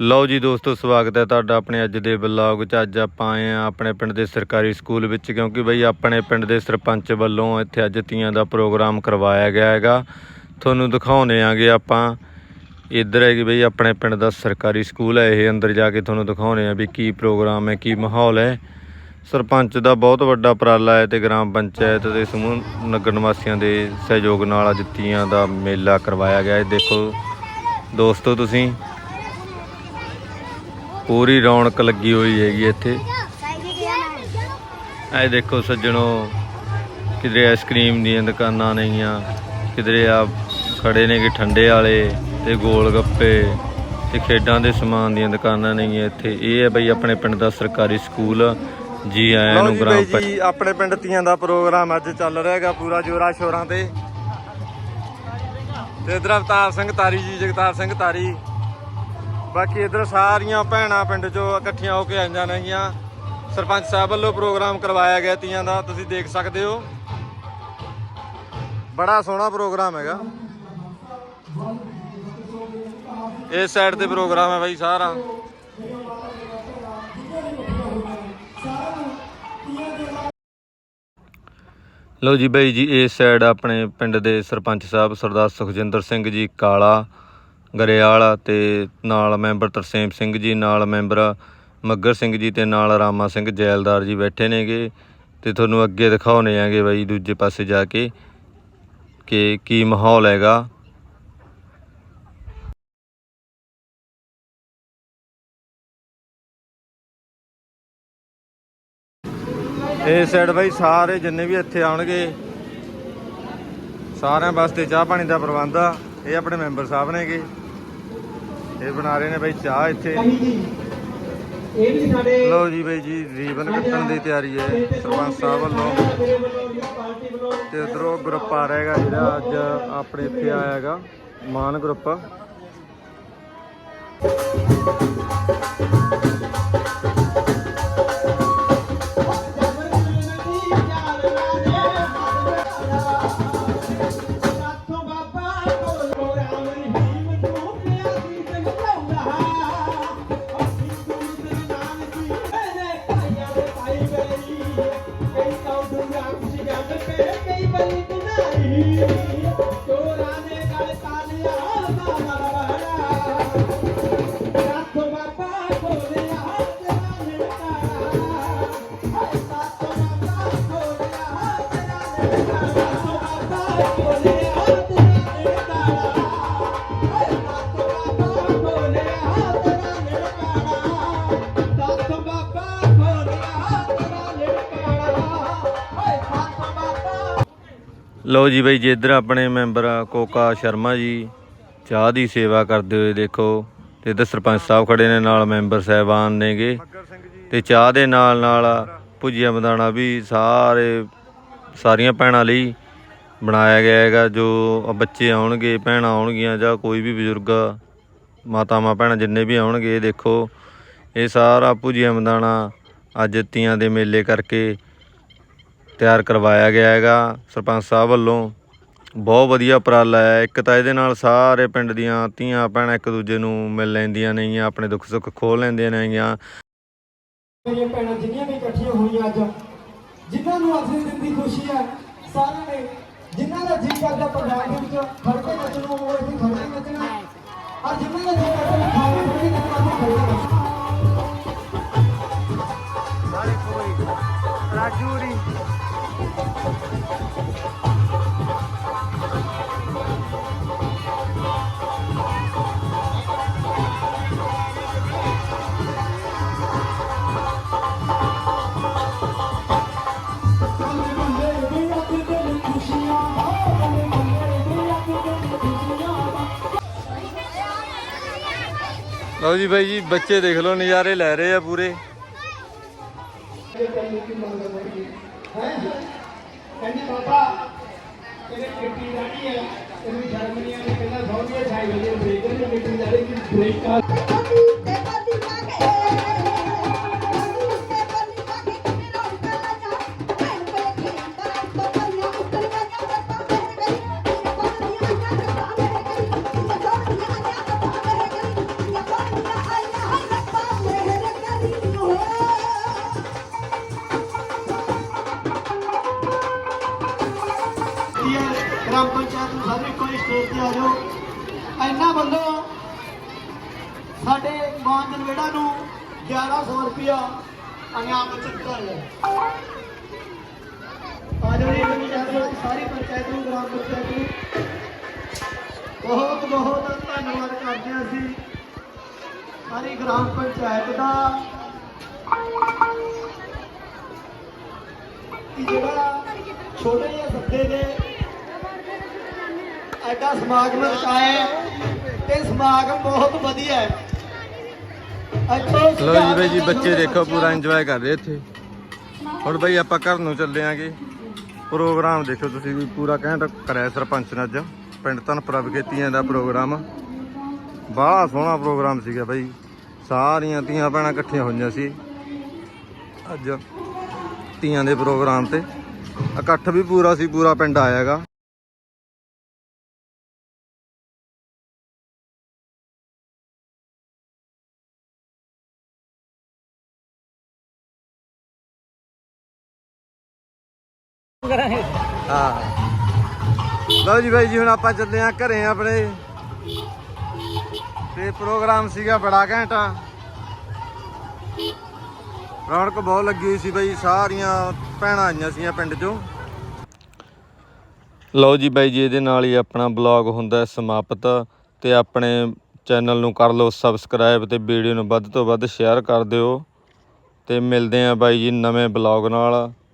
ਲਓ ਜੀ ਦੋਸਤੋ, ਸਵਾਗਤ ਹੈ ਤੁਹਾਡਾ ਆਪਣੇ ਅੱਜ ਦੇ ਵਲੌਗ 'ਚ। ਅੱਜ ਆਪਾਂ ਆਏ ਆ ਆਪਣੇ ਪਿੰਡ ਦੇ ਸਰਕਾਰੀ ਸਕੂਲ ਵਿੱਚ, ਕਿਉਂਕਿ ਬਈ ਆਪਣੇ ਪਿੰਡ ਦੇ ਸਰਪੰਚ ਵੱਲੋਂ ਇੱਥੇ ਅੱਜ ਤੀਆਂ ਦਾ ਪ੍ਰੋਗਰਾਮ ਕਰਵਾਇਆ ਗਿਆ ਹੈਗਾ। ਤੁਹਾਨੂੰ ਦਿਖਾਉਣੇ ਆਗੇ ਆਪਾਂ। ਇੱਧਰ ਹੈ ਕਿ ਬਈ ਆਪਣੇ ਪਿੰਡ ਦਾ ਸਰਕਾਰੀ ਸਕੂਲ ਹੈ, ਇਹ ਅੰਦਰ ਜਾ ਕੇ ਤੁਹਾਨੂੰ ਦਿਖਾਉਣੇ ਆ ਵੀ ਕੀ ਪ੍ਰੋਗਰਾਮ ਹੈ, ਕੀ ਮਾਹੌਲ ਹੈ। ਸਰਪੰਚ ਦਾ ਬਹੁਤ ਵੱਡਾ ਉਪਰਾਲਾ ਹੈ ਤੇ ਗ੍ਰਾਮ ਪੰਚਾਇਤ ਦੇ ਸਮੂਹ ਨਗਰ ਨਿਵਾਸੀਆਂ ਦੇ ਸਹਿਯੋਗ ਨਾਲ ਅੱਜ ਤੀਆਂ ਦਾ ਮੇਲਾ ਕਰਵਾਇਆ ਗਿਆ ਹੈ। ਦੇਖੋ ਦੋਸਤੋ ਤੁਸੀਂ ਪੂਰੀ ਰੌਣਕ ਲੱਗੀ ਹੋਈ ਹੈਗੀ ਇੱਥੇ। ਇਹ ਦੇਖੋ ਸੱਜਣੋ ਕਿਧਰੇ ਆਈਸਕ੍ਰੀਮ ਦੀਆਂ ਦੁਕਾਨਾਂ ਨੇਗੀਆਂ ਕਿਧਰੇ ਆ ਖੜੇ ਨੇ ਕਿ ਠੰਡੇ ਵਾਲੇ ਤੇ ਗੋਲ ਗੱਪੇ ਤੇ ਖੇਡਾਂ ਦੇ ਸਮਾਨ ਦੀਆਂ ਦੁਕਾਨਾਂ ਨੇਗੀਆਂ ਇੱਥੇ। ਇਹ ਹੈ ਬਈ ਆਪਣੇ ਪਿੰਡ ਦਾ ਸਰਕਾਰੀ ਸਕੂਲ ਜੀ ਆਇਆਂ ਨੂੰ ਗ੍ਰਾਮ ਪੰਚਾਇਤ ਜੀ ਆਪਣੇ ਪਿੰਡ ਤੀਆਂ ਦਾ ਪ੍ਰੋਗਰਾਮ ਅੱਜ ਚੱਲ ਰਿਹਾ ਹੈਗਾ ਪੂਰਾ ਜੋਰਾ ਸ਼ੋਰਾਂ ਤੇ। ਤੇ ਇਧਰ ਅਵਤਾਰ ਸਿੰਘ ਤਾਰੀ ਜੀ ਜਗਤਾਰ ਸਿੰਘ ਤਾਰੀ। ਬਾਕੀ ਇਧਰ ਸਾਰੀਆਂ ਭੈਣਾਂ ਪਿੰਡ ਚੋਂ ਇਕੱਠੀਆਂ ਹੋ ਕੇ ਆਈਆਂ ਨੇਗੀਆਂ ਸਰਪੰਚ ਸਾਹਿਬ ਵੱਲੋਂ ਪ੍ਰੋਗਰਾਮ ਕਰਵਾਇਆ ਗਿਆ ਤੀਆਂ ਦਾ, ਤੁਸੀਂ ਦੇਖ ਸਕਦੇ ਹੋ। ਬੜਾ ਸੋਹਣਾ ਪ੍ਰੋਗਰਾਮ ਹੈਗਾ। ਇਸ ਸਾਈਡ ਤੇ ਪ੍ਰੋਗਰਾਮ ਹੈ ਬਾਈ ਸਾਰਾ। ਲਓ ਜੀ ਬਾਈ ਜੀ, ਇਸ ਸਾਈਡ ਆਪਣੇ ਪਿੰਡ ਦੇ ਸਰਪੰਚ ਸਾਹਿਬ ਸਰਦਾਰ ਸੁਖਜਿੰਦਰ ਸਿੰਘ ਜੀ ਕਾਲਾ ਗਰੇਵਾਲ ਤੇ ਨਾਲ ਮੈਂਬਰ ਤਰਸੇਮ ਸਿੰਘ ਜੀ, ਨਾਲ ਮੈਂਬਰ ਮੱਗਰ ਸਿੰਘ ਜੀ ਤੇ ਨਾਲ ਰਾਮਾ ਸਿੰਘ ਜੈਲਦਾਰ ਜੀ ਬੈਠੇ ਨੇਗੇ ਤੇ ਤੁਹਾਨੂੰ ਅੱਗੇ ਦਿਖਾਉਣੇ ਆਂਗੇ ਬਾਈ ਦੂਜੇ ਪਾਸੇ ਜਾ ਕੇ ਕਿ ਕੀ ਮਾਹੌਲ ਹੈਗਾ। ਇਹ ਸਾਈਡ ਬਾਈ ਸਾਰੇ ਜਿੰਨੇ ਵੀ ਇੱਥੇ ਆਉਣਗੇ, ਸਾਰਿਆਂ ਵਾਸਤੇ ਚਾਹ ਪਾਣੀ ਦਾ ਪ੍ਰਬੰਧ ਆ। ਇਹ ਆਪਣੇ ਮੈਂਬਰ ਸਾਹਿਬ ਨੇਗੇ। ਇਹ ਬਣਾ ਰਹੇ ਨੇ ਬਾਈ ਚਾਹ ਇੱਥੇ। ਇਹ ਵੀ ਸਾਡੇ ਲਓ ਜੀ ਬਾਈ ਜੀ ਰੀਬਨ ਕੱਟਣ ਦੀ ਤਿਆਰੀ ਹੈ ਸਰਪੰਚ ਸਾਹਿਬ ਵੱਲੋਂ। ਤੇ ਉਧਰੋਂ ਗਰੁੱਪ ਆ ਰਿਹਾ ਹੈਗਾ ਜਿਹੜਾ ਅੱਜ ਆਪਣੇ ਇੱਥੇ ਆਇਆ ਹੈਗਾ ਮਾਨ ਗਰੁੱਪ ਲਓ ਜੀ ਬਾਈ, ਜੀ ਇੱਧਰ ਆਪਣੇ ਮੈਂਬਰ ਆ, ਕੋਕਾ ਸ਼ਰਮਾ ਜੀ, ਚਾਹ ਦੀ ਸੇਵਾ ਕਰਦੇ ਹੋਏ ਦੇਖੋ, ਤੇ ਇੱਧਰ ਸਰਪੰਚ ਸਾਹਿਬ ਖੜੇ ਨੇ, ਨਾਲ ਮੈਂਬਰ ਸਾਹਿਬਾਨ ਨੇਗੇ। ਤੇ ਚਾਹ ਦੇ ਨਾਲ ਨਾਲ ਭੁਜੀਆ ਬਦਾਣਾ ਵੀ ਸਾਰੇ, ਸਾਰੀਆਂ ਭੈਣਾਂ ਲਈ ਬਣਾਇਆ ਗਿਆ ਹੈਗਾ, ਜੋ ਬੱਚੇ ਆਉਣਗੇ, ਭੈਣਾਂ ਆਉਣਗੀਆਂ ਜਾਂ ਕੋਈ ਵੀ ਬਜ਼ੁਰਗ ਮਾਤਾਵਾਂ ਭੈਣਾਂ ਜਿੰਨੇ ਵੀ ਆਉਣਗੇ ਦੇਖੋ, ਇਹ ਸਾਰਾ ਭੁਜੀਆ ਬਦਾਣਾ ਅੱਜ ਤੀਆਂ ਦੇ ਮੇਲੇ ਕਰਕੇ ਤਿਆਰ ਕਰਵਾਇਆ ਗਿਆ ਹੈਗਾ ਸਰਪੰਚ ਸਾਹਿਬ ਵੱਲੋਂ। ਬਹੁਤ ਵਧੀਆ ਉਪਰਾਲਾ ਹੈ। ਇੱਕ ਤਾਂ ਇਹਦੇ ਨਾਲ ਸਾਰੇ ਪਿੰਡ ਦੀਆਂ ਧੀਆਂ ਭੈਣਾਂ ਇੱਕ ਦੂਜੇ ਨੂੰ ਮਿਲ ਲੈਂਦੀਆਂ ਨੇਗੀਆਂ ਆਪਣੇ ਦੁੱਖ ਸੁੱਖ ਖੋਲ ਲੈਂਦੀਆਂ ਨੇਗੀਆਂ। ਮੇਰੀਆਂ ਭੈਣਾਂ ਜਿੰਨੀਆਂ ਵੀ ਇਕੱਠੀਆਂ ਹੋਈਆਂ ਅੱਜ ਜਿਨ੍ਹਾਂ ਨੂੰ ਅੱਜ ਦੇ ਦਿਨ ਦੀ ਖੁਸ਼ੀ ਹੈ ਸਾਰਿਆਂ ਨੇ ਜਿਨ੍ਹਾਂ ਦਾ ਜੀ ਕਰਦਾ ਪੰਜਾਬ ਦੇ ਵਿੱਚ ਖੜ ਕੇ ਨੱਚਣ ਨੂੰ ਉਹ ਇੱਥੇ ਖੜ ਕੇ ਨੱਚਣਾ। ਔਰ ਜਿਨ੍ਹਾਂ ਦਾ ਜੀ ਕਰਦਾ ਖਾਣਾ ਖੜ ਕੇ ਨੱਚਣਾ ਉਹ ਖੜ ਕੇ ਨੱਚਣਾ। ਰਾਜੂਰੀ ਬੱਲੇ ਬੱਲੇ ਲਓ ਜੀ ਬਾਈ ਜੀ ਬੱਚੇ ਦੇਖ ਲਓ ਨਜ਼ਾਰੇ ਲੈ ਰਹੇ ਆ ਪੂਰੇ। ਕਹਿੰਦੀ ਬਾਬਾ ਤੇਰੇ ਕਿੱਟੀ ਰਾਣੀ ਹੈ ਤੈਨੂੰ ਜਰਮਨੀਆਂ ਨੇ ਕਹਿੰਦਾ ਸੌਂਦੀਆਂ ਛਾਈ ਵਜੇ ਬ੍ਰੇਕ ਨੇ ਕਿੱਟੀ ਰਾਣੀ ਦੀ ਬ੍ਰੇਕ ਕਾ ਇਹਨਾਂ ਵੱਲੋਂ ਸਾਡੇ ਮਾਨ ਜਨਵੇੜਾ ਨੂੰ 1100 ਰੁਪਇਆ ਇਨਾਮ ਵਿੱਚ ਦਿੱਤਾ ਗਿਆ। ਆ ਜਾਓ ਸਾਰੀ ਪੰਚਾਇਤ ਨੂੰ ਗ੍ਰਾਮ ਪੰਚਾਇਤ ਨੂੰ। ਬਹੁਤ ਬਹੁਤ ਧੰਨਵਾਦ ਕਰਦੇ ਹਾਂ ਅਸੀਂ। ਸਾਰੀ ਗ੍ਰਾਮ ਪੰਚਾਇਤ ਦਾ। ਕਿ ਜਿਹੜਾ ਛੋਟੇ ਜਿਹੇ ਸੱਦੇ ਨੇ ਐਡਾ ਸਮਾਗਮ ਰਚਾਇਆ ਤੇ ਸਮਾਗਮ ਬਹੁਤ ਵਧੀਆ ਹੈ। ਲੋ ਜੀ ਬਾਈ ਜੀ ਬੱਚੇ ਦੇਖੋ ਪੂਰਾ ਇੰਜੋਏ ਕਰ ਰਹੇ ਇੱਥੇ। ਹੁਣ ਬਾਈ ਆਪਾਂ ਘਰ ਨੂੰ ਚੱਲੇ ਆਂਗੇ ਪ੍ਰੋਗਰਾਮ ਦੇਖੋ ਤੁਸੀਂ ਵੀ ਪੂਰਾ ਘੈਂਟ ਕਰਿਆ ਸਰਪੰਚ ਨੇ ਅੱਜ। ਪਿੰਡ ਧਨਪੁਰਾ ਵਿਖੇ ਤੀਆਂ ਦਾ ਪ੍ਰੋਗਰਾਮ। ਬੜਾ ਸੋਹਣਾ ਪ੍ਰੋਗਰਾਮ ਸੀਗਾ ਬਾਈ। ਸਾਰੀਆਂ ਤੀਆਂ ਭੈਣਾਂ ਇਕੱਠੀਆਂ ਹੋਈਆਂ ਸੀ। ਅੱਜ ਤੀਆਂ ਦੇ ਪ੍ਰੋਗਰਾਮ ਤੇ। ਇਕੱਠ ਵੀ ਪੂਰਾ ਸੀ ਪੂਰਾ ਪਿੰਡ ਆਇਆਗਾ। ਹਾਂ। ਲਓ ਜੀ ਬਾਈ ਜੀ, ਹੁਣ ਆਪਾਂ ਚੱਲੇ ਆ ਘਰੇ ਆਪਣੇ। ਤੇ ਪ੍ਰੋਗਰਾਮ ਸੀਗਾ ਬੜਾ ਘੈਂਟਾ। ਰੌਣਕ ਬਹੁਤ ਲੱਗੀ ਹੋਈ ਸੀ ਬਾਈ, ਸਾਰੀਆਂ ਭੈਣਾਂ ਆਈਆਂ ਸੀਆਂ ਪਿੰਡ ਚੋਂ। ਲਓ ਜੀ ਬਾਈ ਜੀ, ਇਹਦੇ ਨਾਲ ਹੀ ਆਪਣਾ ਬਲੌਗ ਹੁੰਦਾ ਸਮਾਪਤ। ਤੇ ਆਪਣੇ ਚੈਨਲ ਨੂੰ ਕਰ ਲਓ ਸਬਸਕ੍ਰਾਈਬ ਤੇ ਵੀਡੀਓ ਨੂੰ ਵੱਧ ਤੋਂ ਵੱਧ ਸ਼ੇਅਰ ਕਰ ਦਿਓ। ਤੇ ਮਿਲਦੇ ਆਂ ਬਾਈ ਜੀ ਨਵੇਂ ਬਲੌਗ ਨਾਲ।